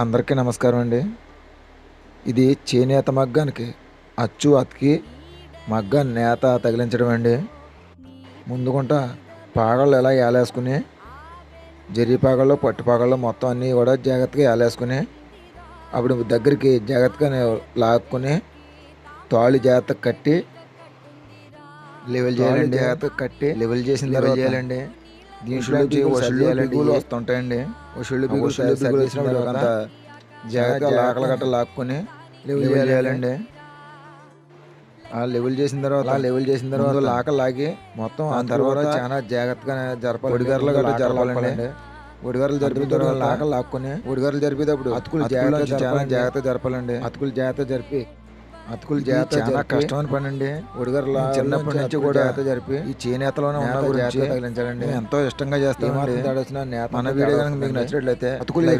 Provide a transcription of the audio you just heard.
అందరికీ నమస్కారం అండి. ఇది చేనేత మగ్గానికి అచ్చు అతికి మగ్గ నేత తగిలించడం అండి. ముందుకుంట పాగళ్ళు ఎలా ఏలేసుకుని జరి పాగళ్ళు పట్టు పాగళ్ళు మొత్తం అన్నీ కూడా జాగ్రత్తగా ఏలేసుకుని అప్పుడు దగ్గరికి జాగ్రత్తగా లాక్కుని తాళి జాగ్రత్తగా కట్టి లెవెల్ చేయాలండి. జాగ్రత్తగా కట్టి లెవెల్ చేసిన లెవెల్ చేయాలండి. దీంట్లో వసూళ్ళు బిగులు వస్తుంటాయండి. వసూళ్ళు వచ్చినప్పుడు అంత జాగ్రత్తగా లాకలు గట్ట లాక్కుని లెవెల్ చేయాలండి. ఆ లెవెల్ చేసిన తర్వాత ఆ లెవెల్ చేసిన తర్వాత లాకలు లాగి మొత్తం ఆ తర్వాత చాలా జాగ్రత్తగా జరపాలి ఒడిగారులు గట్ట జరపాలండి. ఒడిగారులు జరిపిన తర్వాత లాకలు లాక్కుని ఒడిగారులు జరిపేటప్పుడు అతుకులు జాగ్రత్త చాలా జాగ్రత్త జరపాలండి. అతుకులు జాగ్రత్త జరిపి అతుకులు చాలా కష్టమైన పని అండి ఒడిగారులు చిన్నప్పటి నుంచి కూడా జరిపి ఈ చేనేతలోనే ఉన్న గురించి తగిలించాలండి. ఎంతో ఇష్టంగా చేస్తాం మన వీడియో కనుక మీకు నచ్చినట్లయితే అతుకులు